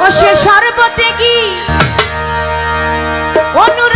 ও সে সর্বত্যাগী অনু